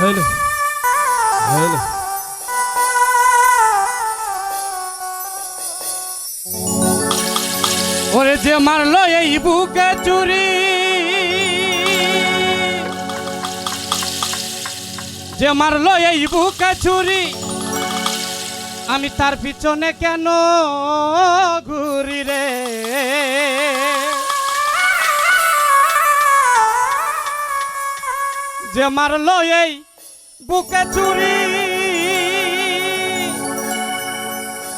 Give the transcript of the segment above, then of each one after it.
হইল হইল ওরে যে মারলো এই বুকে চুরি, যে মারলো এই বুকে চুরি, আমি তার পিছনে কেন ঘুরি রে? যে মারলো এই বুকে চুরি।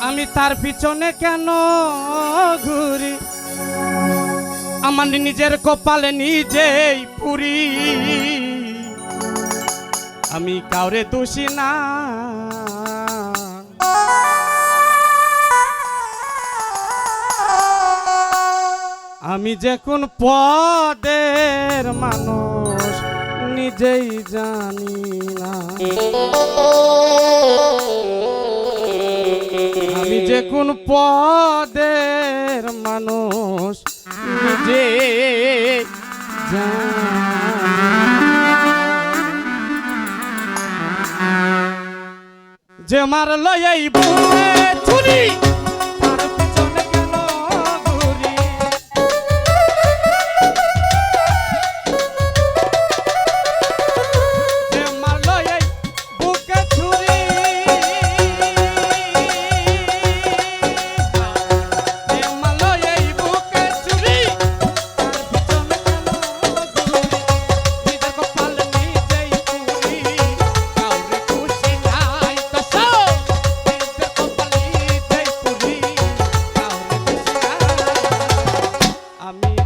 আমি তার পিছনে কেন ঘুরি? আমার নিজের কপালে নিজেই পুরি। আমি কাউরে দোষী না। আমি যে কোন পদের মানুষ। নিজেই জানি না আমি যে কোন পদের মানুষ নিজে। যে মারল এই বুকে ছুরি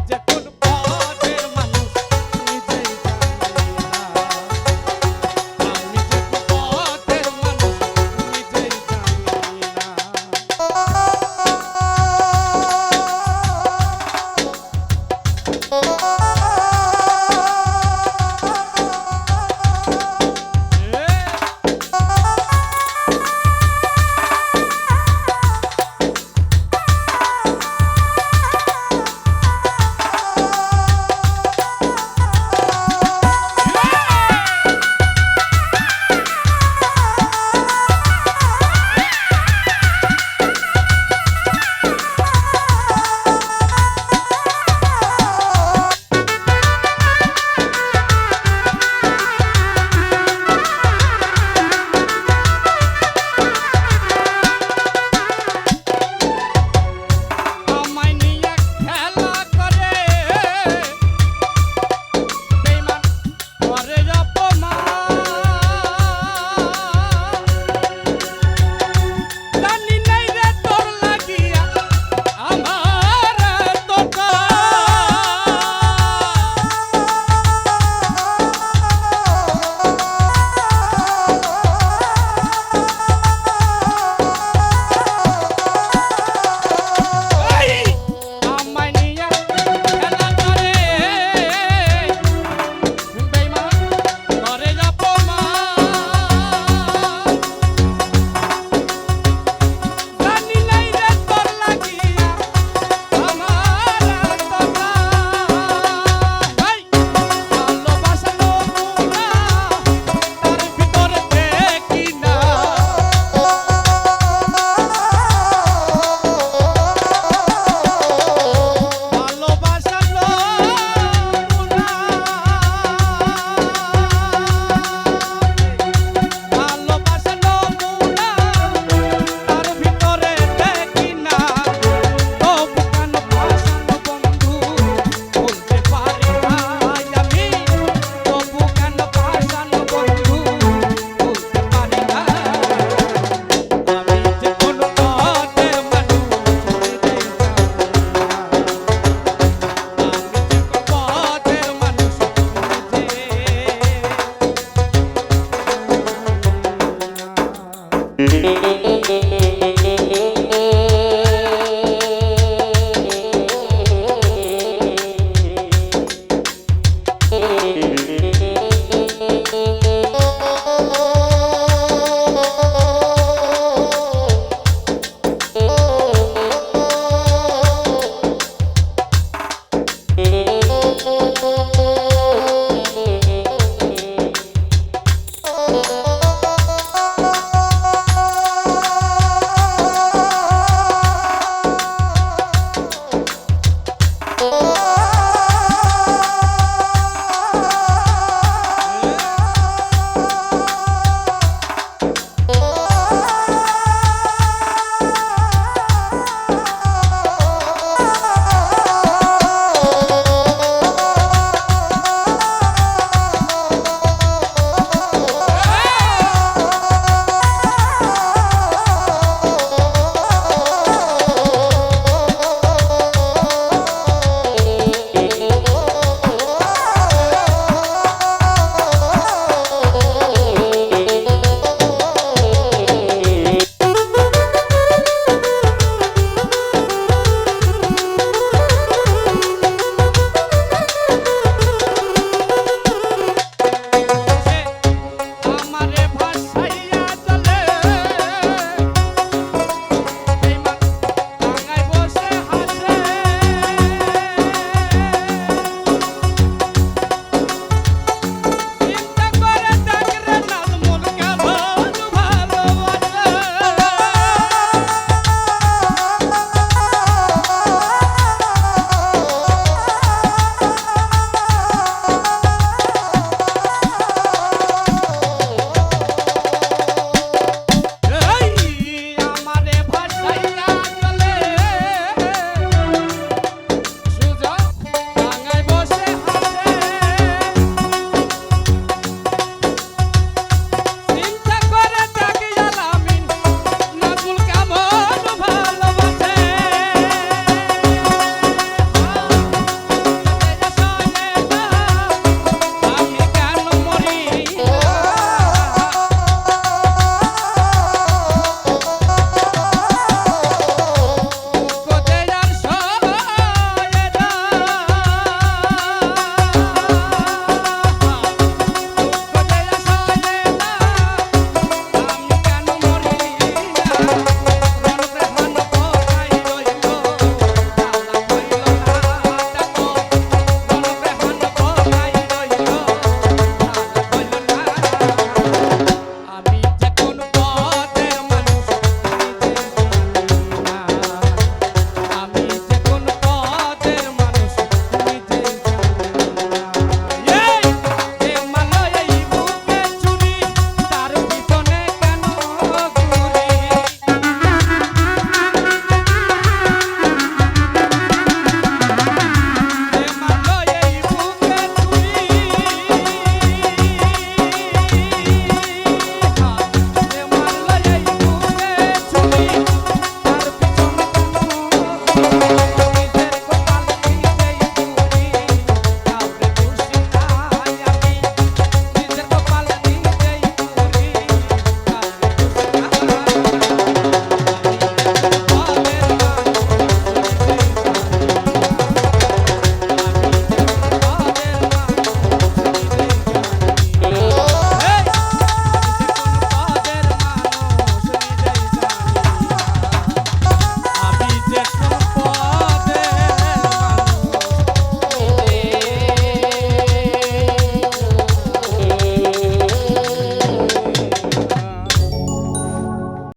যে কোন